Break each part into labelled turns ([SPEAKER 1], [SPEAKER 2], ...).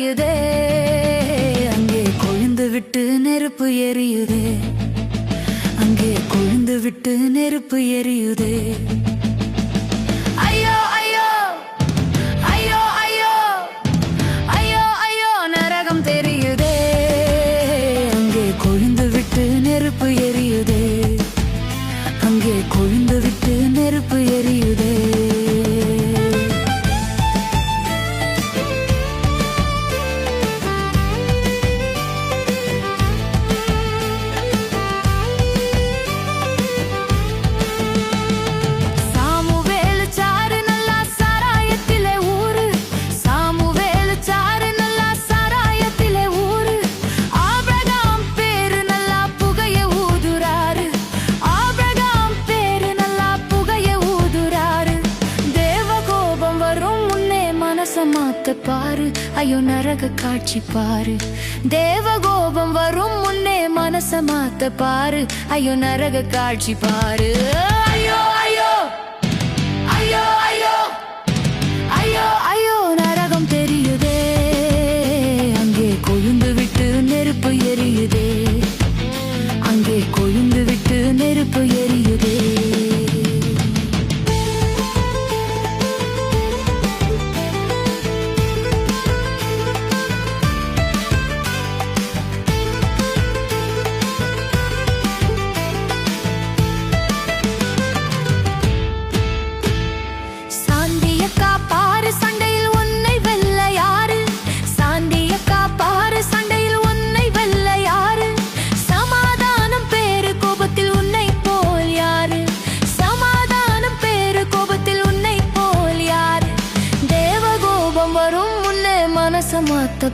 [SPEAKER 1] எரியுதே. அங்கே கொழுந்து விட்டு நெருப்பு எரியுதே. அங்கே கொழுந்து விட்டு நெருப்பு எரியுதே. முகத்தை பாரு. ஐயோ நரக காட்சி பாரு. தேவகோபம் வரும் முன்னே மனச மாத்த பாரு. ஐயோ நரக காட்சி பாரு.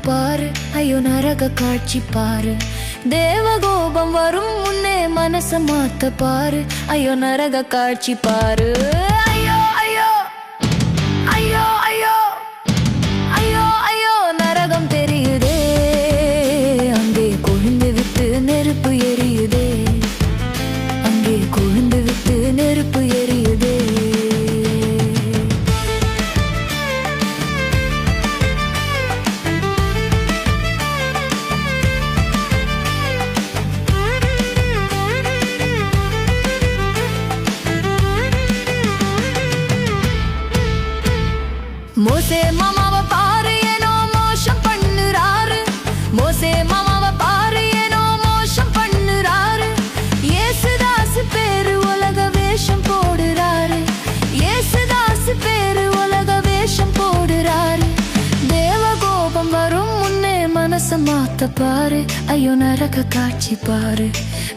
[SPEAKER 1] பாரு ஐயோ நரக காட்சி பாரு. தேவகோபம் வரும் முன்னே மனச மாத்த பாரு. ஐயோ நரக காட்சி பாரு. பாசமாத்த பாரு. ஐயோ நரக காட்சி பாரு.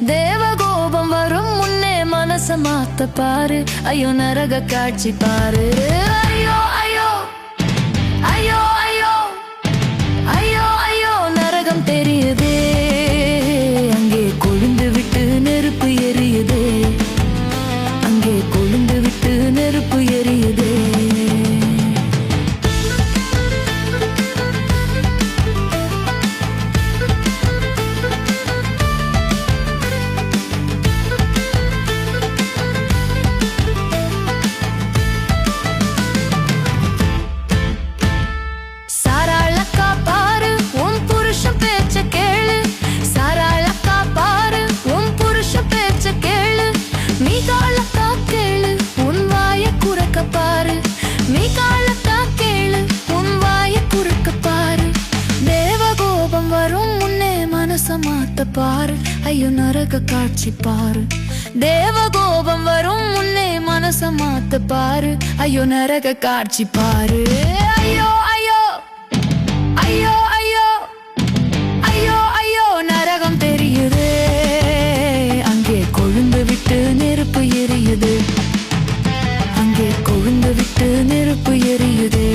[SPEAKER 1] தேவ கோபம் வரும் முன்னே மனச மாத்த பாரு. ஐயோ நரக காட்சி பாரு. பாரு. ஐயோ நரக காட்சி பாரு. தேவ கோபம் வரும் முன்னே மனச மாத்த பாரு. ஐயோ நரக காட்சி பாரு. ஐயோ ஐயோ ஐயோ ஐயோ ஐயோ ஐயோ நரகம் தெரியுது. அங்கே கொழுந்து விட்டு நெருப்பு எரியுது. அங்கே கொழுந்து விட்டு நெருப்பு எரியுதே.